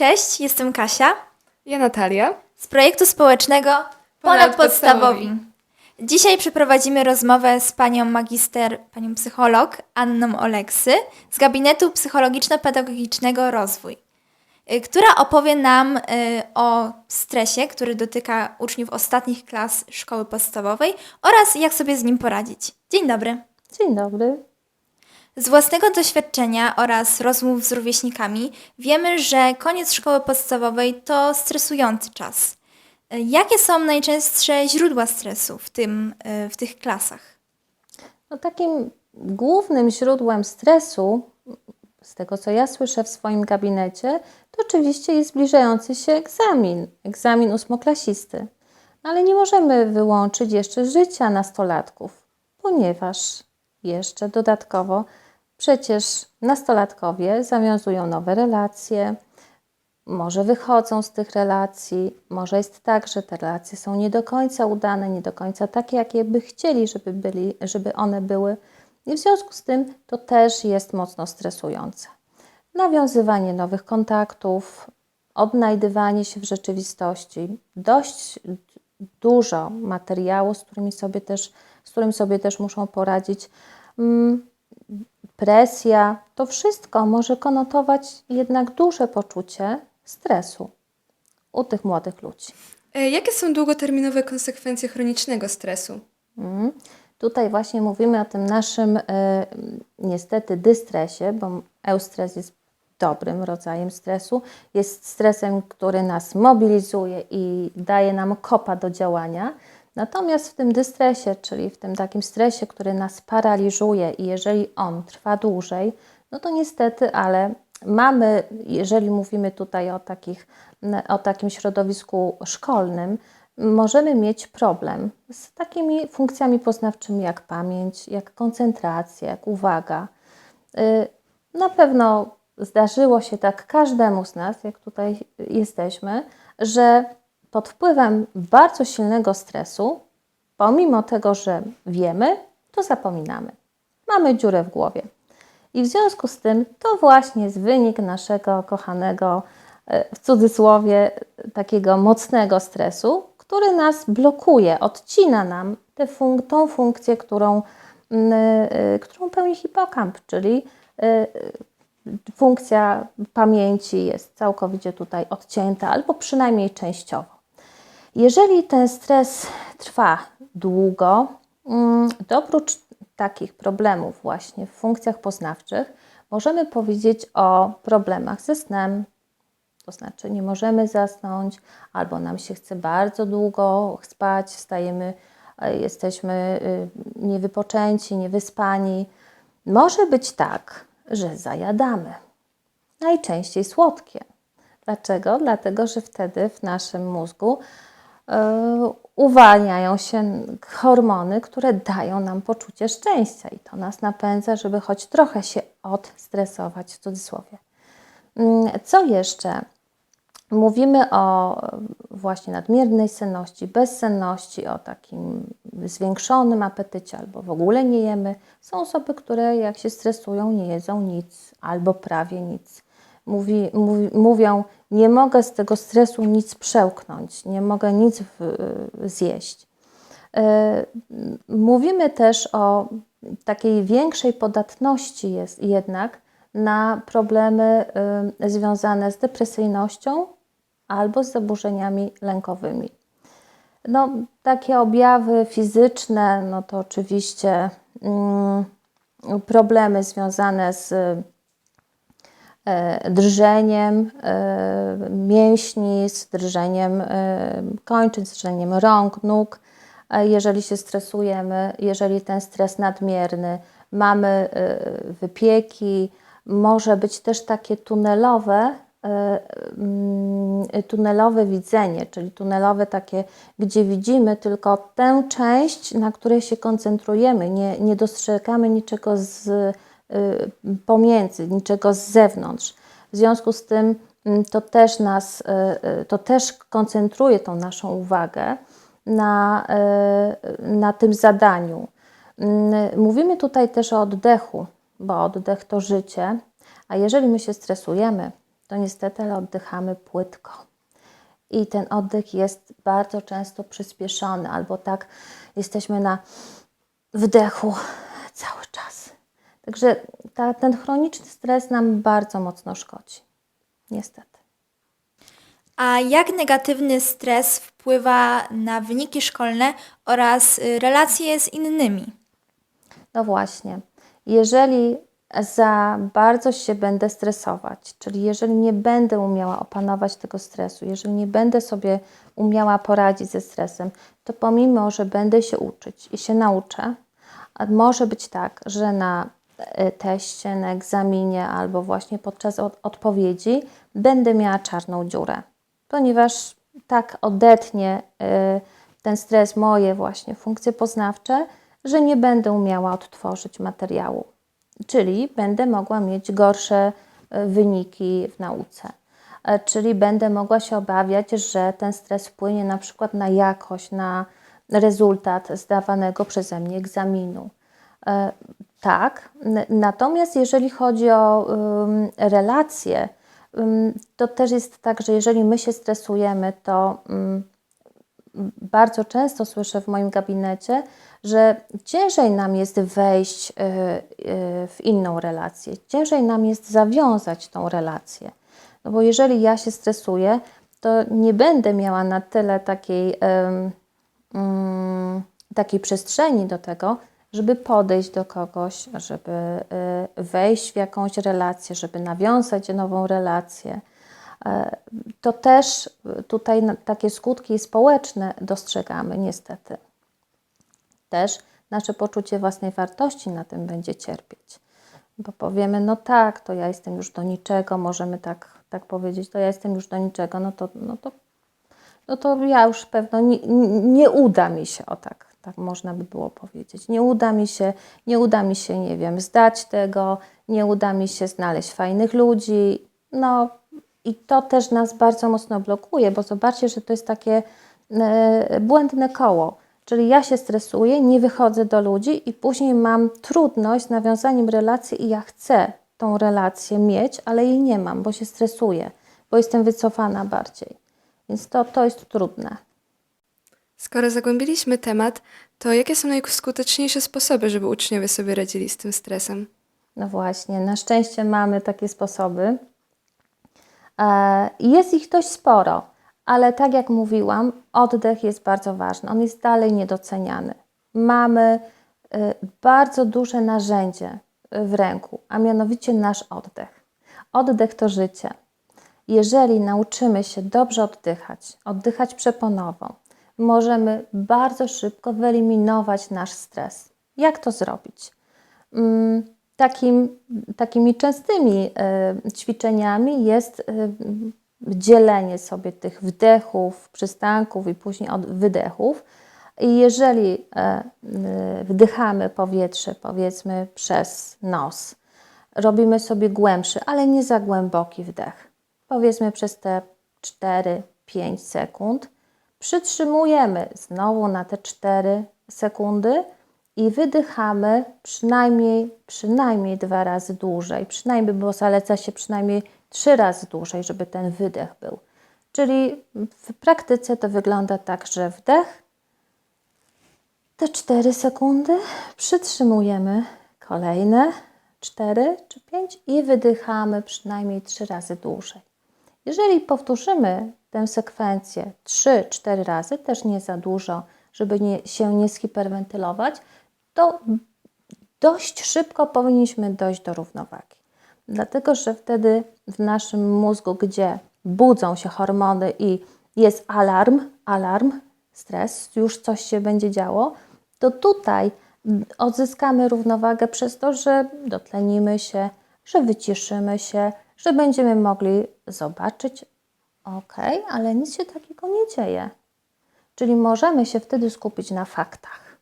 Cześć, jestem Kasia Ja Natalia. z projektu społecznego Ponadpodstawowi. Dzisiaj przeprowadzimy rozmowę z panią magister, panią psycholog Anną Oleksy z Gabinetu Psychologiczno-Pedagogicznego Rozwój, y, która opowie nam y, o stresie, który dotyka uczniów ostatnich klas szkoły podstawowej oraz jak sobie z nim poradzić. Dzień dobry. Dzień dobry. Z własnego doświadczenia oraz rozmów z rówieśnikami wiemy, że koniec szkoły podstawowej to stresujący czas. Jakie są najczęstsze źródła stresu w, tym, w tych klasach? No, takim głównym źródłem stresu, z tego co ja słyszę w swoim gabinecie, to oczywiście jest zbliżający się egzamin, egzamin ósmoklasisty. Ale nie możemy wyłączyć jeszcze życia nastolatków, ponieważ jeszcze dodatkowo przecież nastolatkowie zawiązują nowe relacje, może wychodzą z tych relacji, może jest tak, że te relacje są nie do końca udane, nie do końca takie, jakie by chcieli, żeby, byli, żeby one były. I w związku z tym to też jest mocno stresujące. Nawiązywanie nowych kontaktów, odnajdywanie się w rzeczywistości, dość dużo materiału, z, którymi sobie też, z którym sobie też muszą poradzić. Mm, presja, to wszystko może konotować jednak duże poczucie stresu u tych młodych ludzi. E, Jakie są długoterminowe konsekwencje chronicznego stresu? Mm. Tutaj właśnie mówimy o tym naszym y, niestety dystresie, bo eustres jest dobrym rodzajem stresu. Jest stresem, który nas mobilizuje i daje nam kopa do działania. Natomiast w tym dystresie, czyli w tym takim stresie, który nas paraliżuje i jeżeli on trwa dłużej, no to niestety, ale mamy, jeżeli mówimy tutaj o, takich, o takim środowisku szkolnym, możemy mieć problem z takimi funkcjami poznawczymi jak pamięć, jak koncentracja, jak uwaga. Y, Na pewno zdarzyło się tak każdemu z nas, jak tutaj jesteśmy, że pod wpływem bardzo silnego stresu, pomimo tego, że wiemy, to zapominamy. Mamy dziurę w głowie. I w związku z tym to właśnie jest wynik naszego kochanego, e, w cudzysłowie, takiego mocnego stresu, który nas blokuje, odcina nam tę tą funkcję, którą, mm, e, którą pełni hipokamp, czyli e, funkcja pamięci jest całkowicie tutaj odcięta, albo przynajmniej częściowo. Jeżeli ten stres trwa długo, mm, to oprócz takich problemów właśnie w funkcjach poznawczych, możemy powiedzieć o problemach ze snem. To znaczy nie możemy zasnąć, albo nam się chce bardzo długo spać, wstajemy, e, jesteśmy y, niewypoczęci, niewyspani. Może być tak, że zajadamy. Najczęściej słodkie. Dlaczego? Dlatego, że wtedy w naszym mózgu uwalniają się hormony, które dają nam poczucie szczęścia i to nas napędza, żeby choć trochę się odstresować w cudzysłowie. Mm, Co jeszcze? Mówimy o właśnie nadmiernej senności, bezsenności, o takim zwiększonym apetycie albo w ogóle nie jemy. Są osoby, które jak się stresują, nie jedzą nic albo prawie nic. Mówi, mówi, mówią, nie mogę z tego stresu nic przełknąć, nie mogę nic w, zjeść. E, Mówimy też o takiej większej podatności jest jednak na problemy y, związane z depresyjnością albo z zaburzeniami lękowymi. No, takie objawy fizyczne, no to oczywiście mm, problemy związane z drżeniem e, mięśni, z drżeniem e, kończyn, z drżeniem rąk, nóg. E, Jeżeli się stresujemy, jeżeli ten stres nadmierny, mamy e, wypieki, może być też takie tunelowe, e, mm, tunelowe widzenie, czyli tunelowe takie, gdzie widzimy tylko tę część, na której się koncentrujemy, nie, nie dostrzegamy niczego z pomiędzy, niczego z zewnątrz. W związku z tym mm, to też nas, y, y, to też koncentruje tą naszą uwagę na, y, na tym zadaniu. Mm, Mówimy tutaj też o oddechu, bo oddech to życie, a jeżeli my się stresujemy, to niestety, oddychamy płytko. I ten oddech jest bardzo często przyspieszony, albo tak jesteśmy na wdechu cały czas. Także ta, ten chroniczny stres nam bardzo mocno szkodzi. Niestety. A jak negatywny stres wpływa na wyniki szkolne oraz y, relacje z innymi? No właśnie, jeżeli za bardzo się będę stresować, czyli jeżeli nie będę umiała opanować tego stresu, jeżeli nie będę sobie umiała poradzić ze stresem, to pomimo, że będę się uczyć i się nauczę, może być tak, że na teście, na egzaminie albo właśnie podczas od- odpowiedzi będę miała czarną dziurę, ponieważ tak odetnie y, ten stres moje właśnie funkcje poznawcze, że nie będę umiała odtworzyć materiału. Czyli będę mogła mieć gorsze y, wyniki w nauce. E, Czyli będę mogła się obawiać, że ten stres wpłynie na przykład na jakość, na rezultat zdawanego przeze mnie egzaminu. Tak, natomiast jeżeli chodzi o relacje, to też jest tak, że jeżeli my się stresujemy, to bardzo często słyszę w moim gabinecie, że ciężej nam jest wejść y, y, w inną relację, ciężej nam jest zawiązać tą relację. No bo jeżeli ja się stresuję, to nie będę miała na tyle takiej, mm, takiej przestrzeni do tego, żeby podejść do kogoś, żeby y, wejść w jakąś relację, żeby nawiązać nową relację. E, To też tutaj takie skutki społeczne dostrzegamy, niestety. Też nasze poczucie własnej wartości na tym będzie cierpieć. Bo powiemy, no tak, to ja jestem już do niczego, możemy tak, tak powiedzieć, to ja jestem już do niczego, no to, no to, no to ja już pewno nie, nie uda mi się, o tak, tak można by było powiedzieć. Nie uda mi się, nie uda mi się, nie wiem, zdać tego, nie uda mi się znaleźć fajnych ludzi. No i to też nas bardzo mocno blokuje, bo zobaczcie, że to jest takie e, błędne koło. Czyli ja się stresuję, nie wychodzę do ludzi i później mam trudność z nawiązaniem relacji i ja chcę tą relację mieć, ale jej nie mam, bo się stresuję, bo jestem wycofana bardziej. Więc to, to jest trudne. Skoro zagłębiliśmy temat, to jakie są najskuteczniejsze sposoby, żeby uczniowie sobie radzili z tym stresem? No właśnie, na szczęście mamy takie sposoby. E, Jest ich dość sporo, ale tak jak mówiłam, oddech jest bardzo ważny. On jest dalej niedoceniany. Mamy e, bardzo duże narzędzie w ręku, a mianowicie nasz oddech. Oddech to życie. Jeżeli nauczymy się dobrze oddychać, oddychać przeponowo, możemy bardzo szybko wyeliminować nasz stres. Jak to zrobić? Mm, Takim, takimi częstymi e, ćwiczeniami jest e, dzielenie sobie tych wdechów, przystanków i później od wydechów. I jeżeli e, wdychamy powietrze, powiedzmy przez nos, robimy sobie głębszy, ale nie za głęboki wdech. Powiedzmy przez te 4-5 sekund. Przytrzymujemy znowu na te 4 sekundy i wydychamy przynajmniej, przynajmniej dwa razy dłużej. Przynajmniej, bo zaleca się przynajmniej trzy razy dłużej, żeby ten wydech był. Czyli w praktyce to wygląda tak, że wdech, te 4 sekundy, przytrzymujemy kolejne 4 czy 5 i wydychamy przynajmniej 3 razy dłużej. Jeżeli powtórzymy tę sekwencję 3-4 razy, też nie za dużo, żeby nie, się nie skiperwentylować, to dość szybko powinniśmy dojść do równowagi. Dlatego, że wtedy w naszym mózgu, gdzie budzą się hormony i jest alarm, alarm, stres, już coś się będzie działo, to tutaj odzyskamy równowagę przez to, że dotlenimy się, że wyciszymy się, że będziemy mogli zobaczyć, ok, ale nic się takiego nie dzieje. Czyli możemy się wtedy skupić na faktach.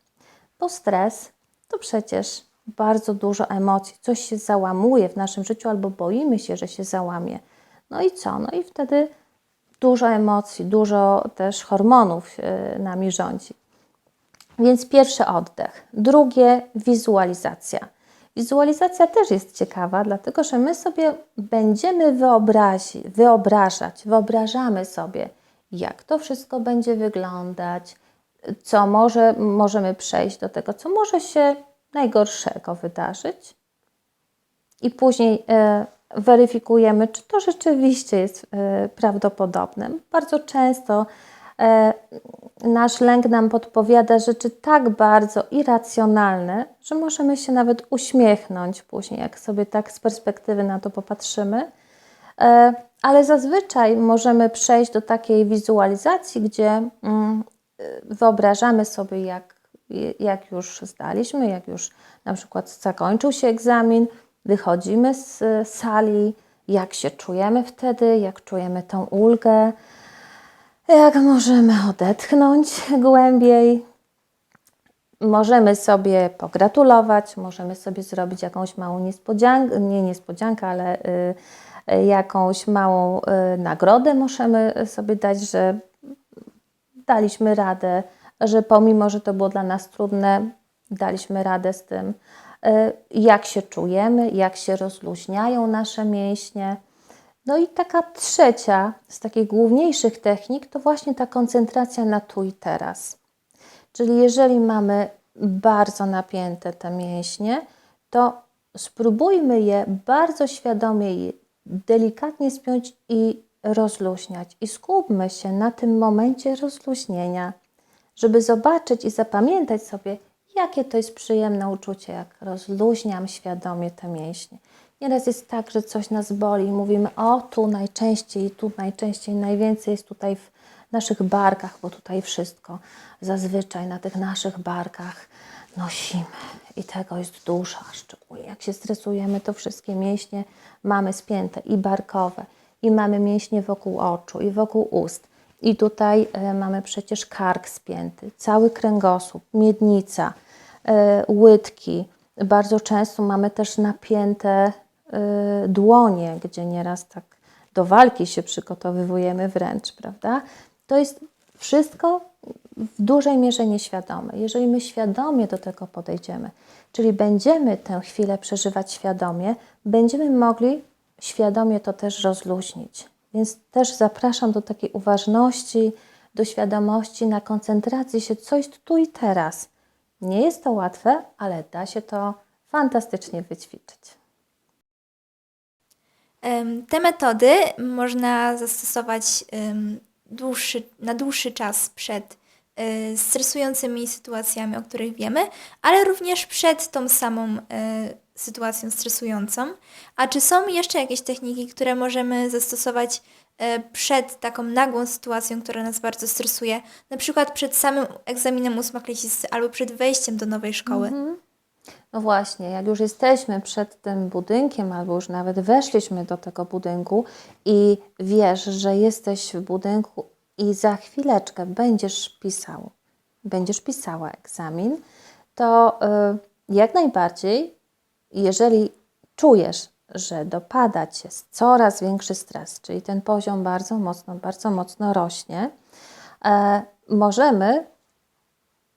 Bo stres to przecież bardzo dużo emocji, coś się załamuje w naszym życiu albo boimy się, że się załamie. No i co? No i wtedy dużo emocji, dużo też hormonów yy, nami rządzi. Więc pierwszy oddech. Drugie wizualizacja. Wizualizacja też jest ciekawa, dlatego że my sobie będziemy wyobrazi, wyobrażać, wyobrażamy sobie, jak to wszystko będzie wyglądać, co może możemy przejść do tego, co może się najgorszego wydarzyć. I później e, weryfikujemy, czy to rzeczywiście jest e, prawdopodobne. Bardzo często nasz lęk nam podpowiada rzeczy tak bardzo irracjonalne, że możemy się nawet uśmiechnąć później, jak sobie tak z perspektywy na to popatrzymy. E, Ale zazwyczaj możemy przejść do takiej wizualizacji, gdzie mm, wyobrażamy sobie, jak, jak już zdaliśmy, jak już na przykład zakończył się egzamin, wychodzimy z sali, jak się czujemy wtedy, jak czujemy tą ulgę, jak możemy odetchnąć głębiej. Możemy sobie pogratulować, możemy sobie zrobić jakąś małą niespodziankę, nie niespodziankę, ale y, jakąś małą y, nagrodę możemy sobie dać, że daliśmy radę, że pomimo, że to było dla nas trudne, daliśmy radę z tym, y, jak się czujemy, jak się rozluźniają nasze mięśnie. No i taka trzecia z takich główniejszych technik to właśnie ta koncentracja na tu i teraz. Czyli jeżeli mamy bardzo napięte te mięśnie, to spróbujmy je bardzo świadomie i delikatnie spiąć i rozluźniać. I skupmy się na tym momencie rozluźnienia, żeby zobaczyć i zapamiętać sobie, jakie to jest przyjemne uczucie, jak rozluźniam świadomie te mięśnie. Nieraz jest tak, że coś nas boli mówimy, o tu najczęściej, tu najczęściej, najwięcej jest tutaj w naszych barkach, bo tutaj wszystko zazwyczaj na tych naszych barkach nosimy i tego jest dużo, szczególnie jak się stresujemy, to wszystkie mięśnie mamy spięte i barkowe, i mamy mięśnie wokół oczu, i wokół ust. I tutaj e, mamy przecież kark spięty, cały kręgosłup, miednica, e, łydki. Bardzo często mamy też napięte dłonie, gdzie nieraz tak do walki się przygotowywujemy wręcz, prawda? To jest wszystko w dużej mierze nieświadome. Jeżeli my świadomie do tego podejdziemy, czyli będziemy tę chwilę przeżywać świadomie, będziemy mogli świadomie to też rozluźnić. Więc też zapraszam do takiej uważności, do świadomości, na koncentracji się, co jest tu i teraz. Nie jest to łatwe, ale da się to fantastycznie wyćwiczyć. Te metody można zastosować dłuższy, na dłuższy czas przed e, stresującymi sytuacjami, o których wiemy, ale również przed tą samą e, sytuacją stresującą. A czy są jeszcze jakieś techniki, które możemy zastosować e, przed taką nagłą sytuacją, która nas bardzo stresuje, na przykład przed samym egzaminem ósmoklasisty albo przed wejściem do nowej szkoły? No właśnie, jak już jesteśmy przed tym budynkiem, albo już nawet weszliśmy do tego budynku i wiesz, że jesteś w budynku i za chwileczkę będziesz pisał, będziesz pisała egzamin, to y, jak najbardziej, jeżeli czujesz, że dopada cię coraz większy stres, czyli ten poziom bardzo mocno, bardzo mocno rośnie, e, możemy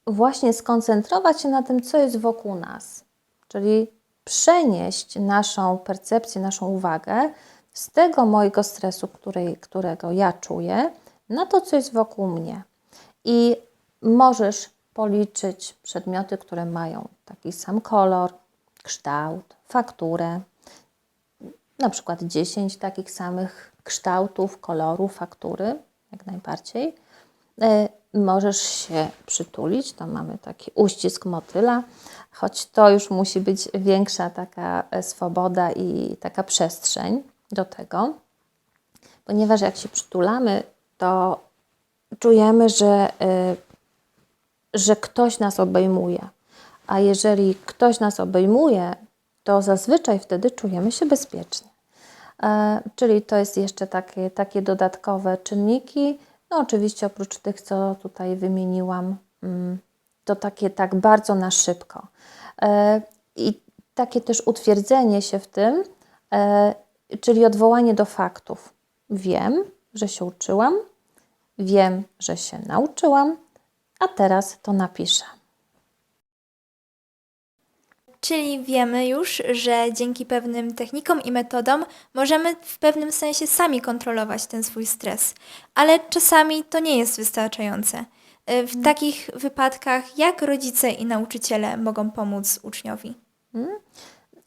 właśnie skoncentrować się na tym, co jest wokół nas, czyli przenieść naszą percepcję, naszą uwagę z tego mojego stresu, który, którego ja czuję, na to, co jest wokół mnie. I możesz policzyć przedmioty, które mają taki sam kolor, kształt, fakturę, na przykład 10 takich samych kształtów, koloru, faktury, jak najbardziej. Możesz się przytulić, to mamy taki uścisk motyla, choć to już musi być większa taka e, swoboda i taka przestrzeń do tego, ponieważ jak się przytulamy, to czujemy, że, e, że ktoś nas obejmuje. A jeżeli ktoś nas obejmuje, to zazwyczaj wtedy czujemy się bezpiecznie. E, Czyli to jest jeszcze takie, takie dodatkowe czynniki. No oczywiście oprócz tych, co tutaj wymieniłam, mm, to takie tak bardzo na szybko. E, I takie też utwierdzenie się w tym, e, czyli odwołanie do faktów. Wiem, że się uczyłam, wiem, że się nauczyłam, a teraz to napiszę. Czyli wiemy już, że dzięki pewnym technikom i metodom możemy w pewnym sensie sami kontrolować ten swój stres, ale czasami to nie jest wystarczające. Y, W takich wypadkach, jak rodzice i nauczyciele mogą pomóc uczniowi?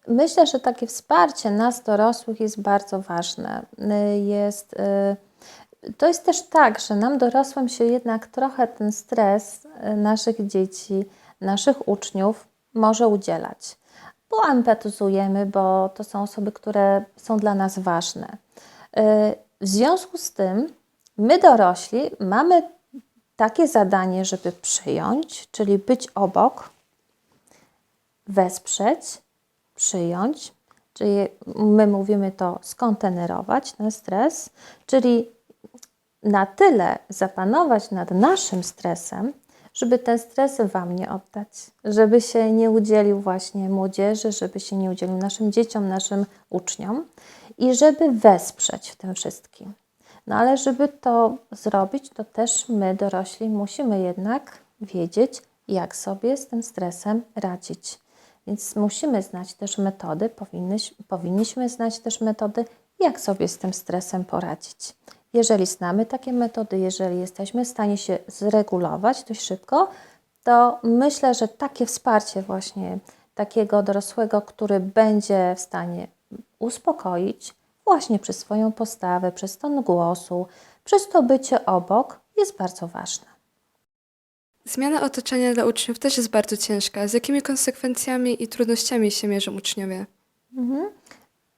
Myślę, że takie wsparcie nas, dorosłych, jest bardzo ważne. Y, Jest, y, to jest też tak, że nam, dorosłym, się jednak trochę ten stres naszych dzieci, naszych uczniów może udzielać. Bo empatyzujemy, bo to są osoby, które są dla nas ważne. Y, W związku z tym, my dorośli mamy takie zadanie, żeby przyjąć, czyli być obok, wesprzeć, przyjąć, czyli my mówimy to skontenerować ten stres, czyli na tyle zapanować nad naszym stresem, żeby ten stres Wam nie oddać, żeby się nie udzielił właśnie młodzieży, żeby się nie udzielił naszym dzieciom, naszym uczniom i żeby wesprzeć w tym wszystkim. No ale żeby to zrobić, to też my, dorośli, musimy jednak wiedzieć, jak sobie z tym stresem radzić. Więc musimy znać też metody, powinnyś, powinniśmy znać też metody, jak sobie z tym stresem poradzić. Jeżeli znamy takie metody, jeżeli jesteśmy w stanie się zregulować dość szybko, to myślę, że takie wsparcie właśnie takiego dorosłego, który będzie w stanie uspokoić właśnie przez swoją postawę, przez ton głosu, przez to bycie obok, jest bardzo ważne. Zmiana otoczenia dla uczniów też jest bardzo ciężka. Z jakimi konsekwencjami i trudnościami się mierzą uczniowie?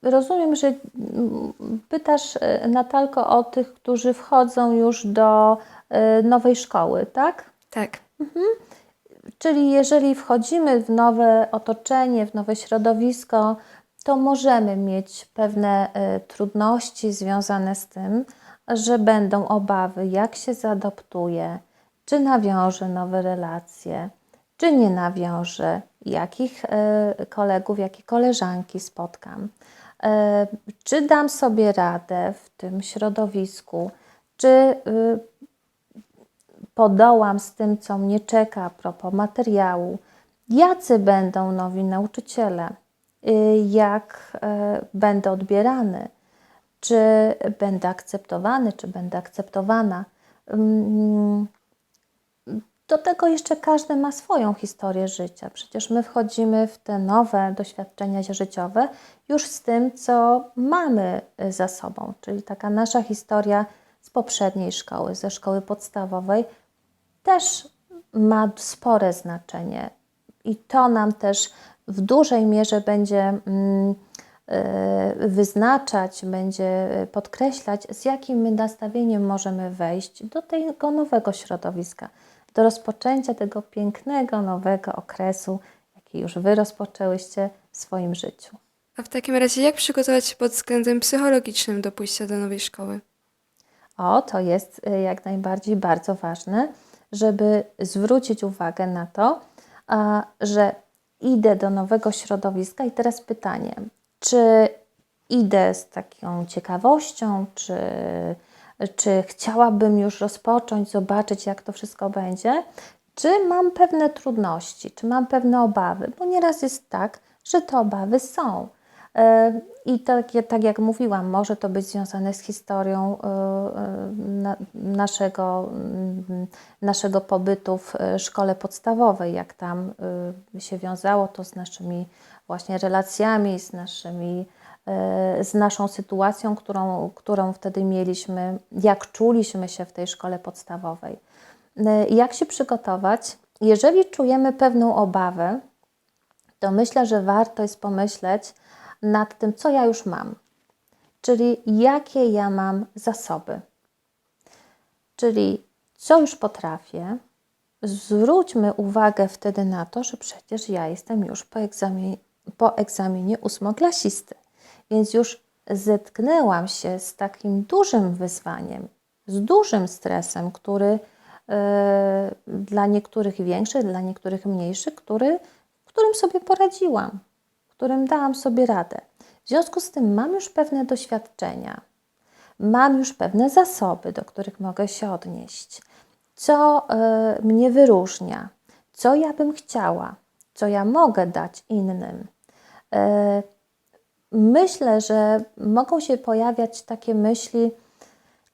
Rozumiem, że mm, pytasz, e, Natalko, o tych, którzy wchodzą już do e, nowej szkoły, tak? Tak. Czyli jeżeli wchodzimy w nowe otoczenie, w nowe środowisko, to możemy mieć pewne e, trudności związane z tym, że będą obawy, jak się zaadoptuje, czy nawiąże nowe relacje, czy nie nawiąże, jakich kolegów, jakie koleżanki spotkam, czy dam sobie radę w tym środowisku, czy y, podołam z tym, co mnie czeka a propos materiału, jacy będą nowi nauczyciele, y, jak e, będę odbierany, czy będę akceptowany, czy będę akceptowana. Do tego jeszcze każdy ma swoją historię życia. Przecież my wchodzimy w te nowe doświadczenia życiowe już z tym, co mamy y, za sobą, czyli taka nasza historia z poprzedniej szkoły, ze szkoły podstawowej, też ma spore znaczenie i to nam też w dużej mierze będzie mm, y, wyznaczać, będzie y, podkreślać, z jakim nastawieniem możemy wejść do tego nowego środowiska, do rozpoczęcia tego pięknego, nowego okresu, jaki już Wy rozpoczęłyście w swoim życiu. A w takim razie jak przygotować się pod względem psychologicznym do pójścia do nowej szkoły? O, to jest y, jak najbardziej bardzo ważne, żeby zwrócić uwagę na to, że idę do nowego środowiska i teraz pytanie, czy idę z taką ciekawością, czy, czy chciałabym już rozpocząć, zobaczyć, jak to wszystko będzie, czy mam pewne trudności, czy mam pewne obawy, bo nieraz jest tak, że te obawy są. E, I tak, tak jak mówiłam, może to być związane z historią e, e, na, naszego, mm, naszego pobytu w szkole podstawowej, jak tam się wiązało to z naszymi właśnie relacjami, z naszymi z naszą sytuacją, którą, którą wtedy mieliśmy, jak czuliśmy się w tej szkole podstawowej. E, Jak się przygotować? Jeżeli czujemy pewną obawę, to myślę, że warto jest pomyśleć nad tym, co ja już mam, czyli jakie ja mam zasoby, czyli co już potrafię. Zwróćmy uwagę wtedy na to, że przecież ja jestem już po egzaminie, po egzaminie ósmoklasisty, więc już zetknęłam się z takim dużym wyzwaniem, z dużym stresem, który e, dla niektórych większy, dla niektórych mniejszy, który, którym sobie poradziłam, którym dałam sobie radę. W związku z tym mam już pewne doświadczenia, mam już pewne zasoby, do których mogę się odnieść, co e, mnie wyróżnia, co ja bym chciała, co ja mogę dać innym. E, Myślę, że mogą się pojawiać takie myśli,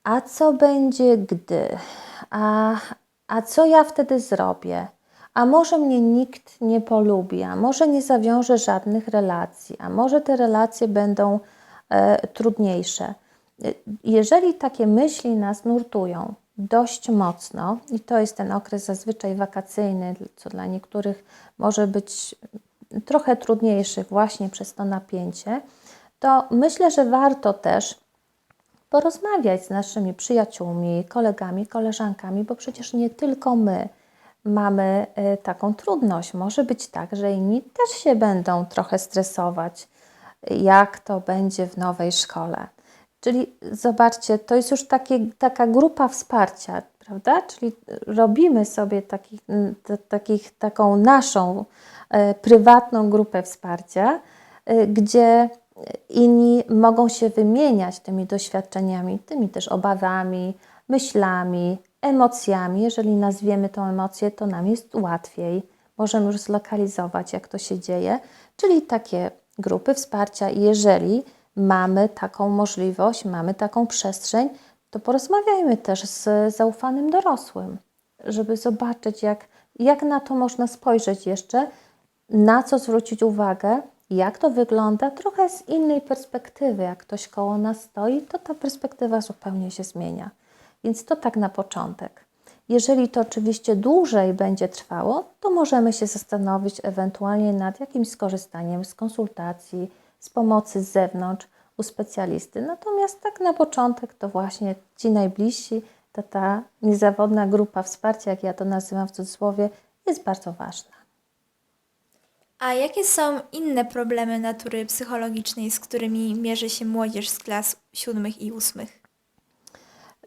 a co będzie gdy? A, a co ja wtedy zrobię? A może mnie nikt nie polubi, a może nie zawiążę żadnych relacji, a może te relacje będą e, trudniejsze. Jeżeli takie myśli nas nurtują dość mocno, i to jest ten okres zazwyczaj wakacyjny, co dla niektórych może być trochę trudniejszy właśnie przez to napięcie, to myślę, że warto też porozmawiać z naszymi przyjaciółmi, kolegami, koleżankami, bo przecież nie tylko my mamy y, taką trudność. Może być tak, że inni też się będą trochę stresować, jak to będzie w nowej szkole. Czyli zobaczcie, to jest już takie, taka grupa wsparcia, prawda? Czyli robimy sobie takich, t- takich, taką naszą e, prywatną grupę wsparcia, e, gdzie inni mogą się wymieniać tymi doświadczeniami, tymi też obawami, myślami, emocjami. Jeżeli nazwiemy tą emocję, to nam jest łatwiej. Możemy już zlokalizować, jak to się dzieje. Czyli takie grupy wsparcia. Jeżeli mamy taką możliwość, mamy taką przestrzeń, to porozmawiajmy też z zaufanym dorosłym, żeby zobaczyć, jak, jak na to można spojrzeć jeszcze, na co zwrócić uwagę, jak to wygląda, trochę z innej perspektywy. Jak ktoś koło nas stoi, to ta perspektywa zupełnie się zmienia. Więc to tak na początek. Jeżeli to oczywiście dłużej będzie trwało, to możemy się zastanowić ewentualnie nad jakimś skorzystaniem z konsultacji, z pomocy z zewnątrz u specjalisty. Natomiast tak na początek to właśnie ci najbliżsi, to ta niezawodna grupa wsparcia, jak ja to nazywam w cudzysłowie, jest bardzo ważna. A jakie są inne problemy natury psychologicznej, z którymi mierzy się młodzież z klas siódmych i ósmych?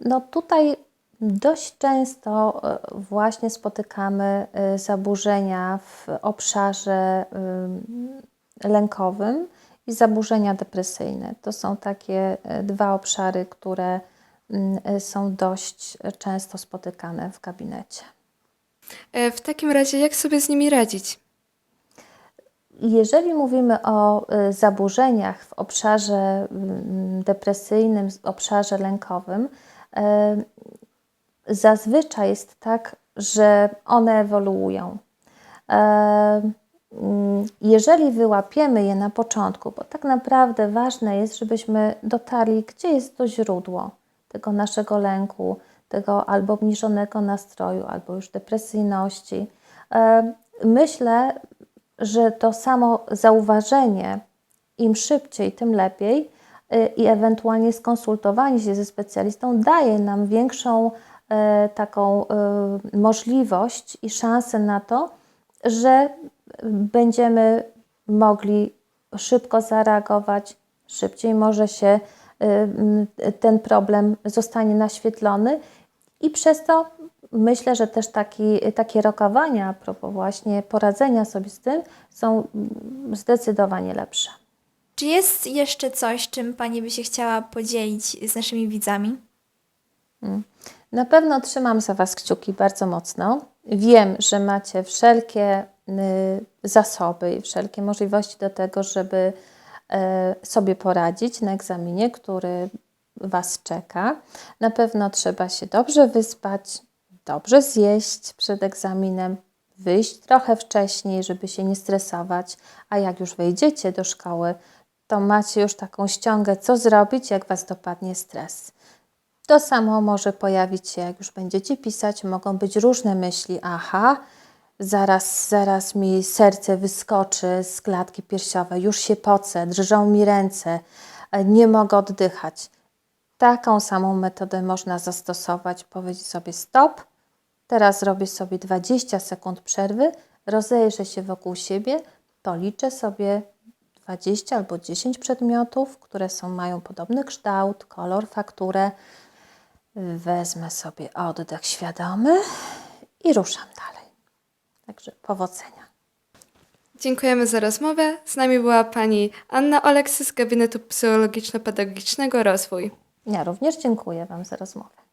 No tutaj dość często e, właśnie spotykamy e, zaburzenia w obszarze ym, lękowym i zaburzenia depresyjne. To są takie e, dwa obszary, które mm, e, są dość często spotykane w gabinecie. E, W takim razie, jak sobie z nimi radzić? Jeżeli mówimy o zaburzeniach w obszarze mm, depresyjnym, w obszarze lękowym, zazwyczaj jest tak, że one ewoluują. E, mm, Jeżeli wyłapiemy je na początku, bo tak naprawdę ważne jest, żebyśmy dotarli, gdzie jest to źródło tego naszego lęku, tego albo obniżonego nastroju, albo już depresyjności. E, Myślę, że to samo zauważenie, im szybciej, tym lepiej, y, i ewentualnie skonsultowanie się ze specjalistą daje nam większą e, taką e, możliwość i szansę na to, że będziemy mogli szybko zareagować, szybciej może się y, ten problem zostanie naświetlony i przez to myślę, że też taki, takie rokowania a propos właśnie poradzenia sobie z tym są zdecydowanie lepsze. Czy jest jeszcze coś, czym Pani by się chciała podzielić z naszymi widzami? Na pewno trzymam za Was kciuki bardzo mocno. Wiem, że macie wszelkie zasoby i wszelkie możliwości do tego, żeby e, sobie poradzić na egzaminie, który Was czeka. Na pewno trzeba się dobrze wyspać, dobrze zjeść przed egzaminem, wyjść trochę wcześniej, żeby się nie stresować, a jak już wejdziecie do szkoły, to macie już taką ściągę, co zrobić, jak Was dopadnie stres. To samo może pojawić się, jak już będziecie pisać, mogą być różne myśli. Aha, zaraz, zaraz mi serce wyskoczy z klatki piersiowej, już się pocę, drżą mi ręce, e, nie mogę oddychać. Taką samą metodę można zastosować, powiedzieć sobie stop, teraz robię sobie 20 sekund przerwy, rozejrzę się wokół siebie, policzę sobie 20 albo 10 przedmiotów, które są, mają podobny kształt, kolor, fakturę. Wezmę sobie oddech świadomy i ruszam dalej. Także powodzenia. Dziękujemy za rozmowę. Z nami była pani Anna Oleksy z Gabinetu Psychologiczno-Pedagogicznego Rozwój. Ja również dziękuję Wam za rozmowę.